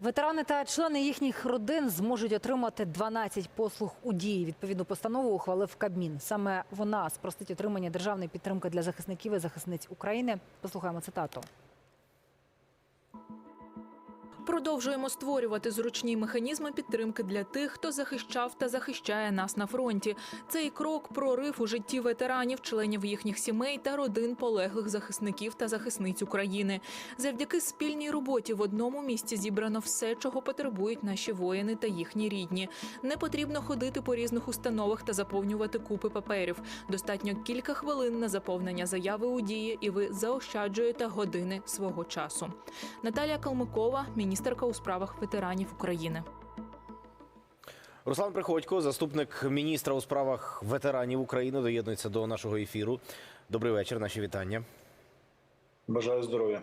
Ветерани та члени їхніх родин зможуть отримати 12 послуг у дії. Відповідну постанову ухвалив Кабмін. Саме вона спростить отримання державної підтримки для захисників і захисниць України. Послухаємо цитату. Продовжуємо створювати зручні механізми підтримки для тих, хто захищав та захищає нас на фронті. Цей крок прорив у житті ветеранів, членів їхніх сімей та родин полеглих захисників та захисниць України. Завдяки спільній роботі в одному місці зібрано все, чого потребують наші воїни та їхні рідні. Не потрібно ходити по різних установах та заповнювати купи паперів. Достатньо кілька хвилин на заповнення заяви у дії, і ви заощаджуєте години свого часу. Наталія Калмикова, міністерка у справах ветеранів України. Руслан Приходько, заступник міністра у справах ветеранів України, доєднується до нашого ефіру. Добрий вечір, наші вітання. Бажаю здоров'я.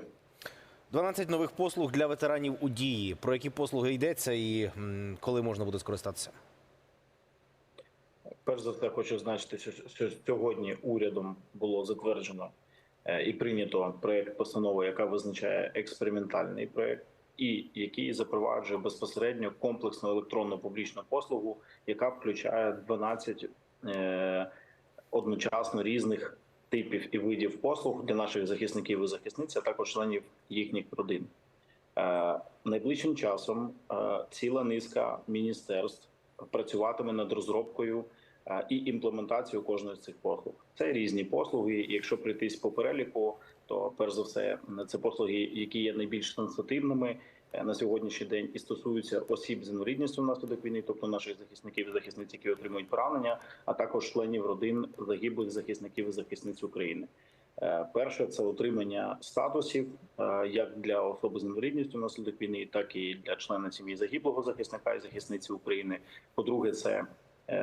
12 нових послуг для ветеранів у дії. Про які послуги йдеться і коли можна буде скористатися? Перш за все, хочу зазначити, що- що сьогодні урядом було затверджено е, і прийнято проект постанови, яка визначає експериментальний проект, і який запроваджує безпосередньо комплексну електронну публічну послугу, яка включає 12 е, одночасно різних типів і видів послуг для наших захисників і захисниць, а також членів їхніх родин. Е, Найближчим часом е, ціла низка міністерств працюватиме над розробкою е, і імплементацією кожної з цих послуг. Це різні послуги. Якщо прийтись по переліку, то перш за все це послуги, які є найбільш сенситивними е, на сьогоднішній день і стосуються осіб з інвалідністю внаслідок війни, тобто наших захисників і захисниць, які отримують поранення, а також членів родин загиблих захисників і захисниць України. Е, Перше це отримання статусів е, як для особи з інвалідністю внаслідок війни, так і для члена сім'ї загиблого захисника і захисниці України. По-друге, це е,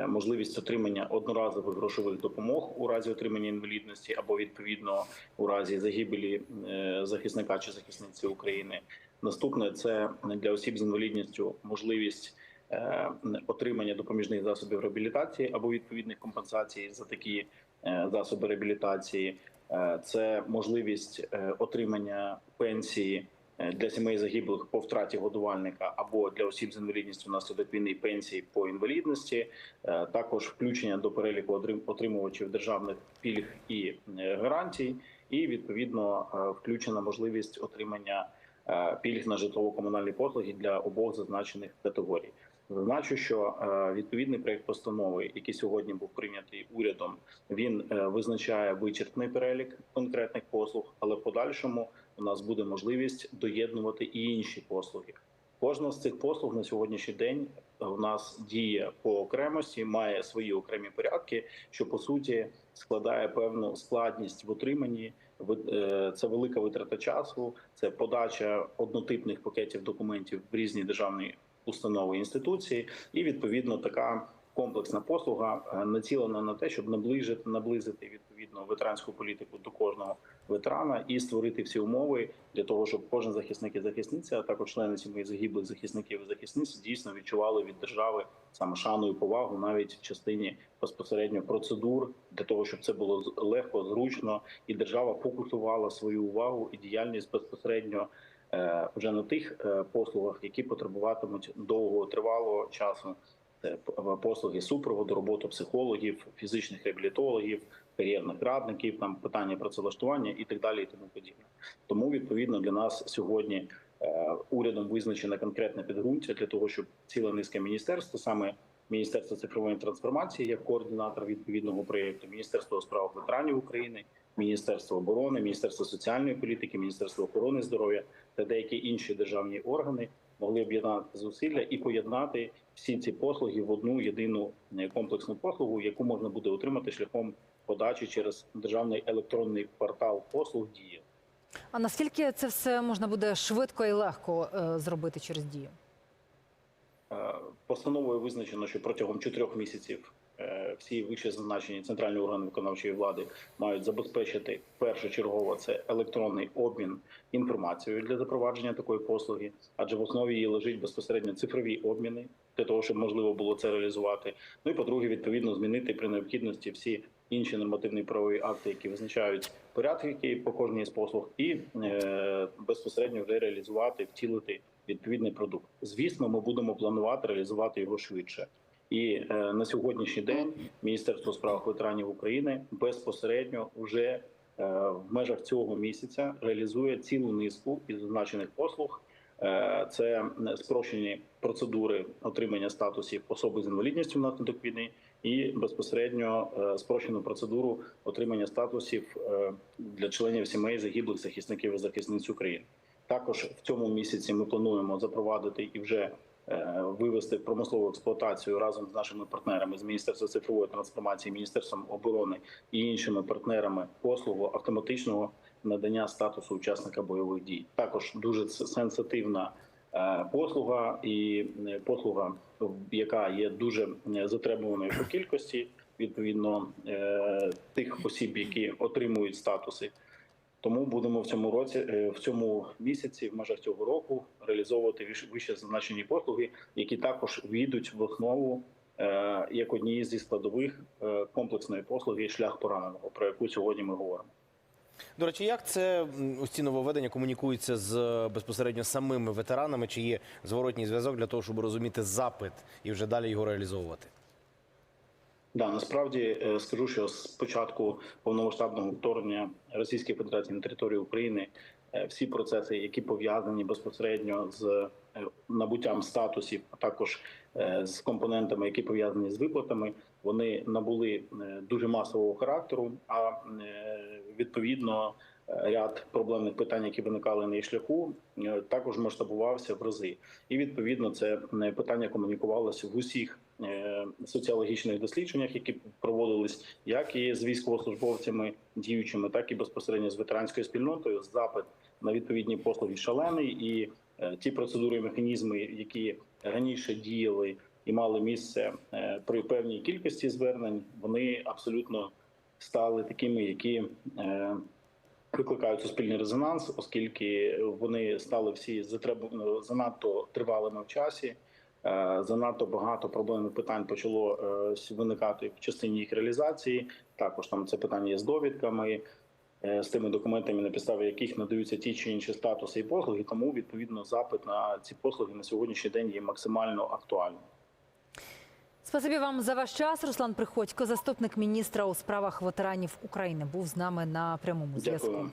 можливість отримання одноразових грошових допомог у разі отримання інвалідності або відповідно у разі загибелі е, захисника чи захисниці України. Наступне це для осіб з інвалідністю можливість е, отримання допоміжних засобів реабілітації або відповідних компенсацій за такі е, засоби реабілітації. Е, Це можливість е, отримання пенсії е, для сімей загиблих по втраті годувальника або для осіб з інвалідністю внаслідок війни пенсії по інвалідності, Е, також включення до переліку отримувачів державних пільг і е, гарантій, і відповідно е, включена можливість отримання е, пільг на житлово-комунальні послуги для обох зазначених категорій. Зазначу, що е, відповідний проект постанови, який сьогодні був прийнятий урядом, він е, визначає вичерпний перелік конкретних послуг, але в подальшому у нас буде можливість доєднувати і інші послуги. Кожна з цих послуг на сьогоднішній день у нас діє по окремості, має свої окремі порядки, що по суті складає певну складність в отриманні. Е, Це велика витрата часу, це подача однотипних пакетів документів в різні державні установи інституції, і відповідно така комплексна послуга е, націлена на те, щоб наближити наблизити відповідно ветеранську політику до кожного ветерана і створити всі умови для того, щоб кожен захисник і захисниця, а також члени сімей загиблих захисників і захисниць дійсно відчували від держави саме шану і повагу, навіть в частині безпосередньо процедур для того, щоб це було легко, зручно, і держава фокусувала свою увагу і діяльність безпосередньо вже на тих е, послугах, які потребуватимуть довгого тривалого часу. Це послуги супроводу, роботу психологів, фізичних реабілітологів, кар'єрних радників, там питання працевлаштування і так далі, і тому подібне. Тому відповідно для нас сьогодні е, урядом визначено конкретне підґрунтя для того, щоб ціла низка міністерств, саме Міністерство цифрової трансформації як координатор відповідного проєкту, Міністерство у справах ветеранів України, Міністерство оборони, Міністерство соціальної політики, Міністерство охорони здоров'я та деякі інші державні органи могли об'єднати зусилля і поєднати всі ці послуги в одну єдину е, комплексну послугу, яку можна буде отримати шляхом подачі через державний електронний портал послуг дія. А наскільки це все можна буде швидко і легко е, зробити через дію? Е, Постановою визначено, що протягом чотирьох місяців е, всі вище зазначені центральні органи виконавчої влади мають забезпечити першочергово це електронний обмін інформацією для запровадження такої послуги, адже в основі її лежить безпосередньо цифрові обміни для того, щоб можливо було це реалізувати. Ну і по-друге, відповідно змінити при необхідності всі інші нормативні правові акти, які визначають порядки по кожній з послуг, і е, безпосередньо вже реалізувати, втілити відповідний продукт. Звісно, ми будемо планувати реалізувати його швидше. І е, на сьогоднішній день Міністерство у справах ветеранів України безпосередньо вже е, в межах цього місяця реалізує цілу низку із зазначених послуг. Е, Це спрощені процедури отримання статусів особи з інвалідністю внаслідок війни і безпосередньо е, спрощену процедуру отримання статусів е, для членів сімей загиблих захисників і захисниць України. Також в цьому місяці ми плануємо запровадити і вже е, вивести в промислову експлуатацію разом з нашими партнерами з Міністерства цифрової трансформації, Міністерством оборони і іншими партнерами послугу автоматичного надання статусу учасника бойових дій. Також дуже сенситивна е, послуга і е, послуга, яка є дуже затребуваною по кількості, відповідно тих осіб, які отримують статуси. Тому будемо в цьому році, е, в цьому місяці, в межах цього року, реалізовувати вище- зазначені послуги, які також війдуть в основу е, як однієї зі складових е, комплексної послуги шлях пораненого, про яку сьогодні ми говоримо. До речі, як це ось ці нововведення комунікуються з безпосередньо самими ветеранами? Чи є зворотній зв'язок для того, щоб розуміти запит і вже далі його реалізовувати? Да, насправді е, скажу, що з початку повномасштабного вторгнення Російської Федерації на територію України е, всі процеси, які пов'язані безпосередньо з е, набуттям статусів, а також з компонентами, які пов'язані з виплатами, вони набули дуже масового характеру. А відповідно ряд проблемних питань, які виникали на їх шляху, е, також масштабувався в рази. І відповідно це е, питання комунікувалося в усіх е, соціологічних дослідженнях, які проводились як і з військовослужбовцями діючими, так і безпосередньо з ветеранською спільнотою. Запит на відповідні послуги шалений, і е, ті процедури і механізми, які раніше діяли і мали місце е, при певній кількості звернень, вони абсолютно стали такими, які е, викликають суспільний резонанс, оскільки вони стали всі затребу- занадто тривалими в часі. Е, Занадто багато проблемних питань почало е, виникати в частині їх реалізації. Також там це питання з довідками, е, з тими документами, на підставі яких надаються ті чи інші статуси і послуги. Тому відповідно запит на ці послуги на сьогоднішній день є максимально актуальним. Спасибі вам за ваш час. Руслан Приходько, заступник міністра у справах ветеранів України, був з нами на прямому зв'язку.